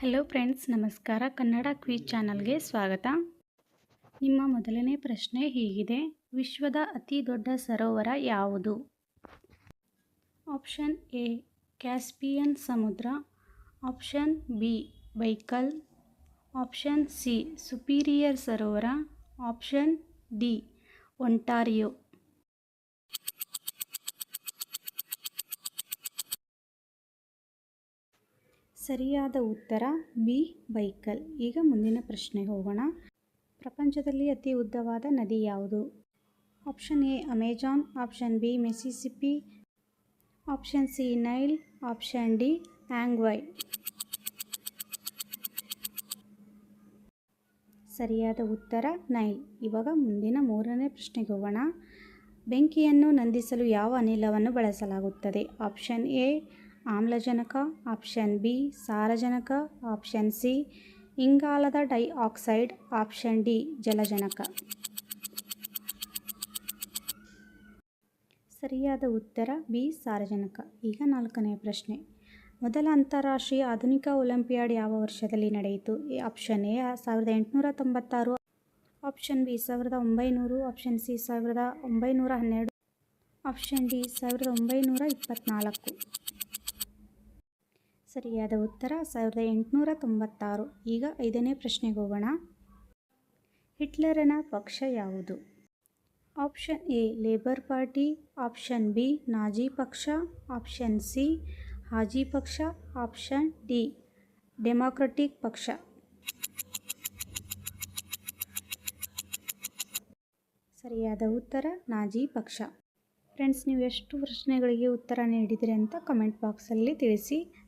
Hello friends ನಮಸ್ಕಾರ. Kannada quiz ಚಾನಲ್ಗೆ ಸ್ವಾಗತ. ನಿಮ್ಮ ಮೊದಲನೇ ಪ್ರಶ್ನೆ ಹೀಗಿದೆ. ವಿಶ್ವದ ಅತಿ ದೊಡ್ಡ ಸರೋವರ ಯಾವುದು? ಆಪ್ಷನ್ ಎ ಕ್ಯಾಸ್ಪಿಯನ್ ಸಮುದ್ರ. Option B Baikal option C superior ಸರೋವರ. ಆಪ್ಷನ್ ಡಿ ಒಂಟಾರಿಯೋ ಸರಿಯಾದ ಉತ್ತರ ಬಿ, ಬೈಕಲ್. ಈಗ ಮುಂದಿನ ಪ್ರಶ್ನೆ ಹೋಗೋಣ. ಪ್ರಪಂಚದಲ್ಲಿ ಅತಿ ಉದ್ದವಾದ ನದಿ ಯಾವುದು? Option A, Amazon. Option B Mississippi option C, Nile. Option D ಆ್ಯಂಗ್ವೈ ಸರಿಯಾದ ಉತ್ತರ, ನೈಲ್. ಇವಾಗ ಮುಂದಿನ ಮೂರನೇ ಪ್ರಶ್ನೆಗೆ ಹೋಗೋಣ. ಬೆಂಕಿಯನ್ನು ನಂದಿಸಲು ಯಾವ ಅನಿಲವನ್ನು ಬಳಸಲಾಗುತ್ತದೆ? ಆಪ್ಷನ್ ಎ ಆಮ್ಲಜನಕ ಆಪ್ಷನ್ ಬಿ ಸಾರಜನಕ ಆಪ್ಷನ್ ಸಿ ಇಂಗಾಲದ ಡೈಆಕ್ಸೈಡ್ ಆಪ್ಷನ್ ಡಿ ಜಲಜನಕ ಸರಿಯಾದ ಉತ್ತರ ಬಿ ಸಾರಜನಕ ಈಗ ನಾಲ್ಕನೆಯ ಪ್ರಶ್ನೆ ಮೊದಲ ಅಂತಾರಾಷ್ಟ್ರೀಯ ಆಧುನಿಕ ಒಲಿಂಪಿಯಾಡ್ ಯಾವ ವರ್ಷದಲ್ಲಿ ನಡೆಯಿತು ಆಪ್ಷನ್ ಎ ಸಾವಿರದ ಎಂಟುನೂರ ತೊಂಬತ್ತಾರು, ಆಪ್ಷನ್ ಬಿ ಸಾವಿರದ ಒಂಬೈನೂರು, ಆಪ್ಷನ್ ಸಿ ಸಾವಿರದ ಒಂಬೈನೂರ ಹನ್ನೆರಡು, ಆಪ್ಷನ್ ಡಿ ಸಾವಿರದ ಒಂಬೈನೂರ ಇಪ್ಪತ್ತ್ನಾಲ್ಕು ಸರಿಯಾದ ಉತ್ತರ ಸಾವಿರದ ಎಂಟುನೂರ ತೊಂಬತ್ತಾರು. ಈಗ ಐದನೇ ಪ್ರಶ್ನೆಗೆ ಹೋಗೋಣ. ಹಿಟ್ಲರನ ಪಕ್ಷ ಯಾವುದು? Option A, labour party, option B, Nazi ಪಕ್ಷ, ಆಪ್ಷನ್ ಸಿ, ಹಾಜಿ ಪಕ್ಷ, ಆಪ್ಷನ್ ಡಿ, ಡೆಮಾಕ್ರೆಟಿಕ್ ಪಕ್ಷ. ಸರಿಯಾದ ಉತ್ತರ, ನಾಜಿ ಪಕ್ಷ. ಫ್ರೆಂಡ್ಸ್, ನೀವು ಎಷ್ಟು ಪ್ರಶ್ನೆಗಳಿಗೆ ಉತ್ತರ ನೀಡಿದಿರಿ ಅಂತ ಕಮೆಂಟ್ ಬಾಕ್ಸಲ್ಲಿ ತಿಳಿಸಿ.